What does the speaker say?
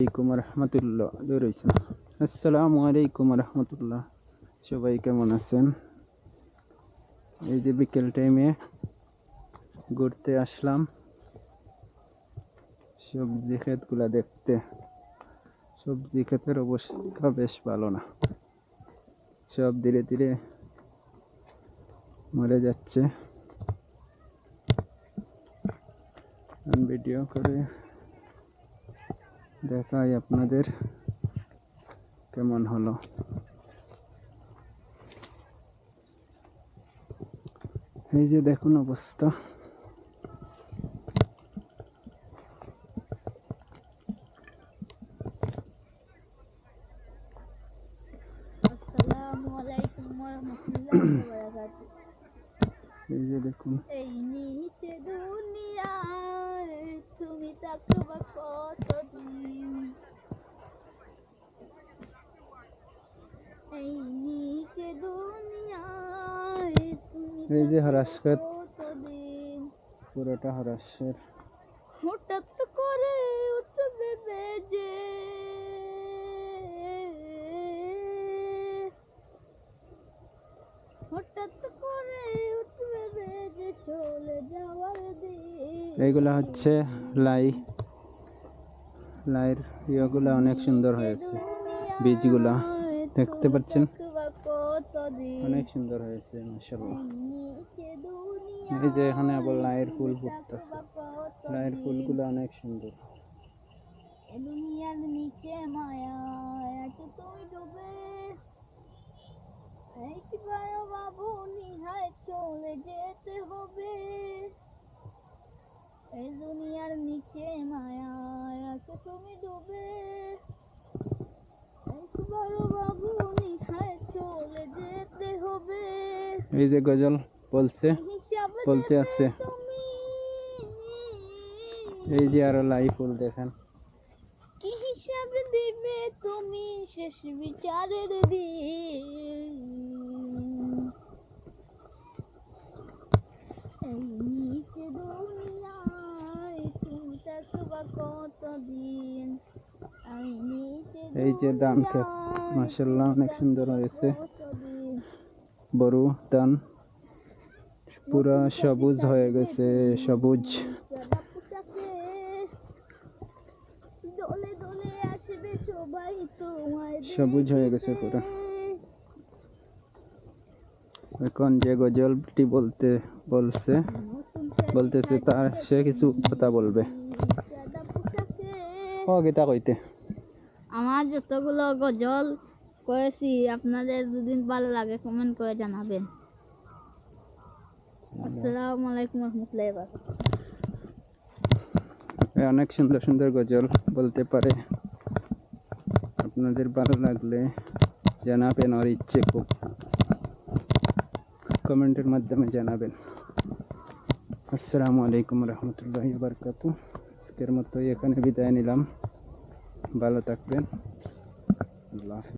আলাইকুম রহমতুল্লাহ। আসসালামু আলাইকুম রহমতুল্লাহ। সবাই কেমন আছেন? এই যে বিকেল টাইমে ঘুরতে আসলাম। সবজি ক্ষেতগুলা দেখতে। সবজি ক্ষেতের অবস্থা বেশ ভালো না। সব ধীরে ধীরে মরে যাচ্ছে। ভিডিও করে দেখাই আপনাদের কেমন হলো। এই যে দেখুন অবস্থা। এই যে দেখুন। এই নিচে দুনিয়ার তুমি থাকবা কতদিন এই যে হরাসখেত পুরোটা হরাসের হঠাৎ করে উঠবে বেজে। হঠাৎ করে উঠবে বেজে চলে যাওয়ার দিন। এইগুলা হচ্ছে লাই। লাইয়ের ইয়েগুলা অনেক সুন্দর হয়েছে। বীজগুলা দেখতে পাচ্ছেন? অনেক সুন্দর হয়েছে মাসাল্লাহ এই যে এখানে আবার লাইয়ের ফুল ফুটতেছে। লাইয়ের ফুলগুলো অনেক সুন্দর। দুনিয়ার নিচে মায়া আছে তুমি ডুবে বাবু নিহায় চলে যেতে হবে? এই দুনিয়ার নিচে মায়া আছে তুমি ডুবে। একবার বাবু নিহায় চলে যেতে হবে। এই যে গজল বলছে বলতে আছে। এই যে আরও লাই ফুল দেখেন। কি হিসাব দিবে তুমি শেষ বিচারের দিন এই নিচে দুনিয়ায় তুমি থাকবা কতদিন এই যে ধান খেত মাসাল্লাহ অনেক সুন্দর হয়েছে। বড় ধান পুরা সবুজ হয়ে গেছে, সবুজ। সবুজ হয়ে গেছে পুরা। এখন যে গজলটি বলতে বলছে, বলতেছে তার সে কিছু কথা বলবে। ও গীতা কইতে? আমার যতগুলো গজল কয়েছি আপনাদের দুদিন ভালো লাগে কমেন্ট করে জানাবেন। আসসালামু আলাইকুম রহমতুল্লাহ অনেক সুন্দর সুন্দর গজল বলতে পারে। আপনাদের ভালো লাগলে জানাবেন আর ইচ্ছে খুব। কমেন্টের মাধ্যমে জানাবেন। আসসালামু আলাইকুম রহমতুল্লাহ বারকাতু আজকের মতো এখানে বিদায় নিলাম ভালো থাকবেন আল্লাহ।